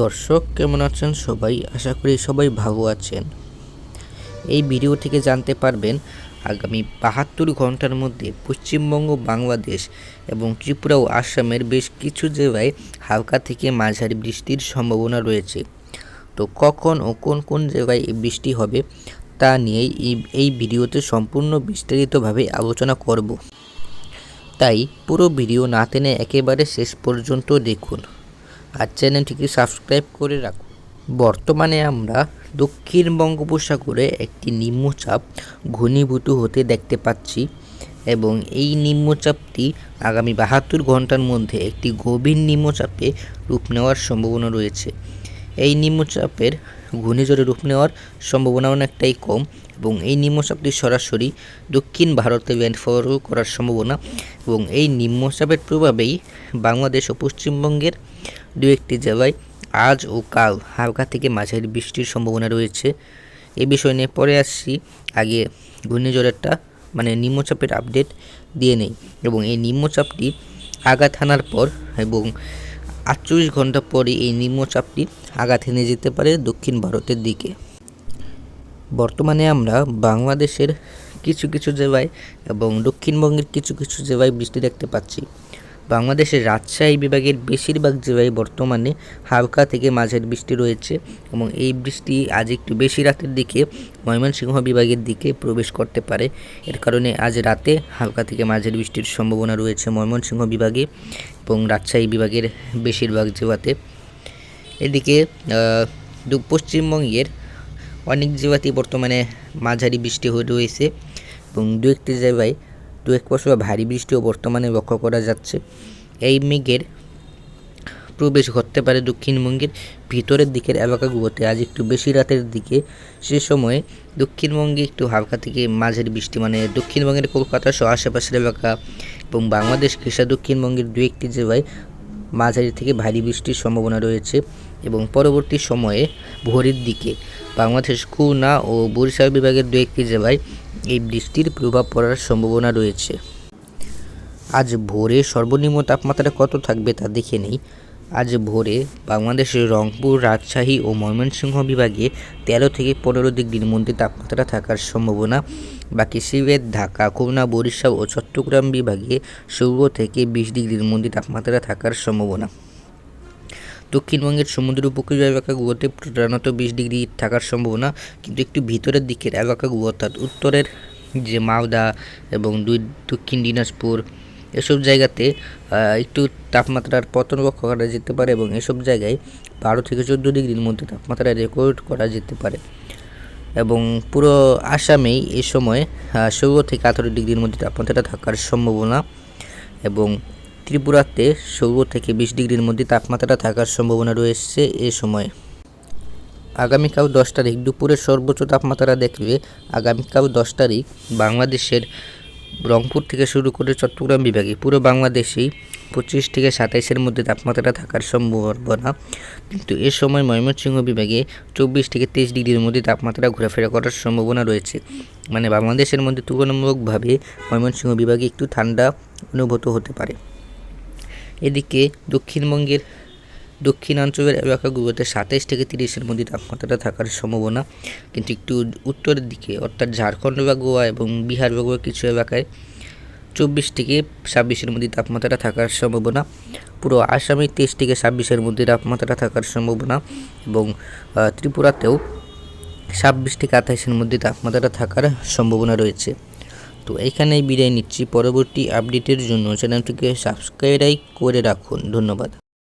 দর্শক, কেমন আছেন সবাই? আশা করি সবাই ভালো আছেন। এই ভিডিও থেকে জানতে পারবেন, আগামী বাহাত্তর ঘণ্টার মধ্যে পশ্চিমবঙ্গ, বাংলাদেশ এবং ত্রিপুরা ও আসামের বেশ কিছু জায়গায় হালকা থেকে মাঝারি বৃষ্টির সম্ভাবনা রয়েছে। তো কখন ও কোন কোন জায়গায় বৃষ্টি হবে, তা নিয়েই এই ভিডিওতে সম্পূর্ণ বিস্তারিতভাবে আলোচনা করব। তাই পুরো ভিডিও না টেনে একেবারে শেষ পর্যন্ত দেখুন। আর চ্যানেলটিকে সাবস্ক্রাইব করে রাখুন। বর্তমানে আমরা দক্ষিণ বঙ্গোপসাগরে একটি নিম্নচাপ ঘনীভূত হতে দেখতে পাচ্ছি এবং এই নিম্নচাপটি আগামী বাহাত্তর ঘণ্টার মধ্যে একটি গভীর নিম্নচাপে রূপ নেওয়ার সম্ভাবনা রয়েছে। এই নিম্নচাপের ঘূর্ণিঝড়ে রূপ নেওয়ার সম্ভাবনা অনেকটাই কম এবং এই নিম্নচাপটি সরাসরি দক্ষিণ ভারতে ল্যান্ডফল করার সম্ভাবনা এবং এই নিম্নচাপের প্রভাবেই বাংলাদেশ ও পশ্চিমবঙ্গের দু একটি জেলায় আজ ও কাল হালকা থেকে মাঝারি বৃষ্টির সম্ভাবনা রয়েছে। এ বিষয় নিয়ে পরে আসছি। আগে ঘূর্ণিঝড়েরটা মানে নিম্নচাপের আপডেট দিয়ে নেই এবং এই নিম্নচাপটি আঘাত হানার পর এবং আটচল্লিশ ঘণ্টা পরে এই নিম্নচাপটি আঘাত হেনে যেতে পারে দক্ষিণ ভারতের দিকে। বর্তমানে আমরা বাংলাদেশের কিছু কিছু জেলায় এবং দক্ষিণবঙ্গের কিছু কিছু জেলায় বৃষ্টি দেখতে পাচ্ছি। বাংলাদেশের রাজশাহী বিভাগের বেশিরভাগ জেলায় বর্তমানে হালকা থেকে মাঝারি বৃষ্টি রয়েছে এবং এই বৃষ্টি আজ একটু বেশি রাতের দিকে ময়মনসিংহ বিভাগের দিকে প্রবেশ করতে পারে। এর কারণে আজ রাতে হালকা থেকে মাঝারি বৃষ্টির সম্ভাবনা রয়েছে ময়মনসিংহ বিভাগে এবং রাজশাহী বিভাগের বেশিরভাগ জেলাতে। এদিকে পশ্চিমবঙ্গের অনেক জেলাতেই বর্তমানে মাঝারি বৃষ্টি হয়ে রয়েছে এবং দু একটি জায়গায় দু এক পশলা ভারী বৃষ্টিও বর্তমানে লক্ষ্য করা যাচ্ছে। এই মেঘের প্রবেশ ঘটতে পারে দক্ষিণবঙ্গের ভিতরের দিকের এলাকাগুলোতে। আজ একটু বেশি রাতের দিকে। সে সময়ে দক্ষিণবঙ্গে একটু হালকা থেকে মাঝারি বৃষ্টি মানে দক্ষিণবঙ্গের কলকাতা সহ আশেপাশের এলাকা এবং বাংলাদেশ ঘেঁষা দক্ষিণবঙ্গের দু একটি জেলায় মাঝারি থেকে ভারী বৃষ্টির সম্ভাবনা রয়েছে এবং পরবর্তী সময়ে ভোরের দিকে বাংলাদেশ, খুলনা ও বরিশাল বিভাগের দু একটি জেলায় এই বৃষ্টির প্রভাব পড়ার সম্ভাবনা রয়েছে। আজ ভোরে সর্বনিম্ন তাপমাত্রা কত থাকবে তা দেখে নেই। আজ ভোরে বাংলাদেশের রংপুর, রাজশাহী ও ময়মনসিংহ বিভাগে তেরো থেকে পনেরো ডিগ্রির মধ্যে তাপমাত্রা থাকার সম্ভাবনা। বাকি সিলেট, ঢাকা, খুলনা, বরিশাল ও চট্টগ্রাম বিভাগে ষোলো থেকে বিশ ডিগ্রির মধ্যে তাপমাত্রা থাকার সম্ভাবনা। দক্ষিণবঙ্গের সমুদ্র উপকূলীয় এলাকাগুলোতে প্রধানত বিশ ডিগ্রি থাকার সম্ভাবনা, কিন্তু একটু ভিতরের দিকের এলাকাগুলো অর্থাৎ উত্তরের যে মালদা এবং দুই দক্ষিণ দিনাজপুর, এসব জায়গাতে একটু তাপমাত্রার পতন লক্ষ্য করা যেতে পারে এবং এসব জায়গায় বারো থেকে চোদ্দ ডিগ্রির মধ্যে তাপমাত্রা রেকর্ড করা যেতে পারে। এবং পুরো আসামেই এ সময় ষোলো থেকে আঠারো ডিগ্রির মধ্যে তাপমাত্রা থাকার সম্ভাবনা এবং ত্রিপুরাতে ষোলো থেকে বিশ ডিগ্রির মধ্যে তাপমাত্রা থাকার সম্ভাবনা রয়েছে এ সময়। আগামীকাল দশ তারিখ দুপুরের সর্বোচ্চ তাপমাত্রা দেখবে আগামীকাল দশ তারিখ বাংলাদেশের রংপুর থেকে শুরু করে চট্টগ্রাম বিভাগে। পুরো বাংলাদেশেই পঁচিশ থেকে সাতাইশের মধ্যে তাপমাত্রা থাকার সম্ভাবনা। কিন্তু এ সময় ময়মনসিংহ বিভাগে চব্বিশ থেকে তেইশ ডিগ্রির মধ্যে তাপমাত্রা ঘোরাফেরা করার সম্ভাবনা রয়েছে। মানে বাংলাদেশের মধ্যে তুলনামূলকভাবে ময়মনসিংহ বিভাগে একটু ঠান্ডা অনুভূত হতে পারে। এদিকে দক্ষিণবঙ্গের দক্ষিণাঞ্চলের এলাকাগুলোতে সাতাইশ থেকে তিরিশের মধ্যে তাপমাত্রাটা থাকার সম্ভাবনা। কিন্তু একটু উত্তরের দিকে, অর্থাৎ ঝাড়খণ্ড বা গোয়া এবং বিহার বা গোয়া কিছু এলাকায় চব্বিশ থেকে ছাব্বিশের মধ্যে তাপমাত্রা থাকার সম্ভাবনা। পুরো আসামে তেইশ থেকে ছাব্বিশের মধ্যে তাপমাত্রাটা থাকার সম্ভাবনা এবং ত্রিপুরাতেও ছাব্বিশ থেকে আঠাইশের মধ্যে তাপমাত্রা থাকার সম্ভাবনা রয়েছে। তো এখানেই বিদায় নিচ্ছি। পরবর্তী আপডেটের জন্য চ্যানেলটিকে সাবস্ক্রাইব করে রাখুন। ধন্যবাদ।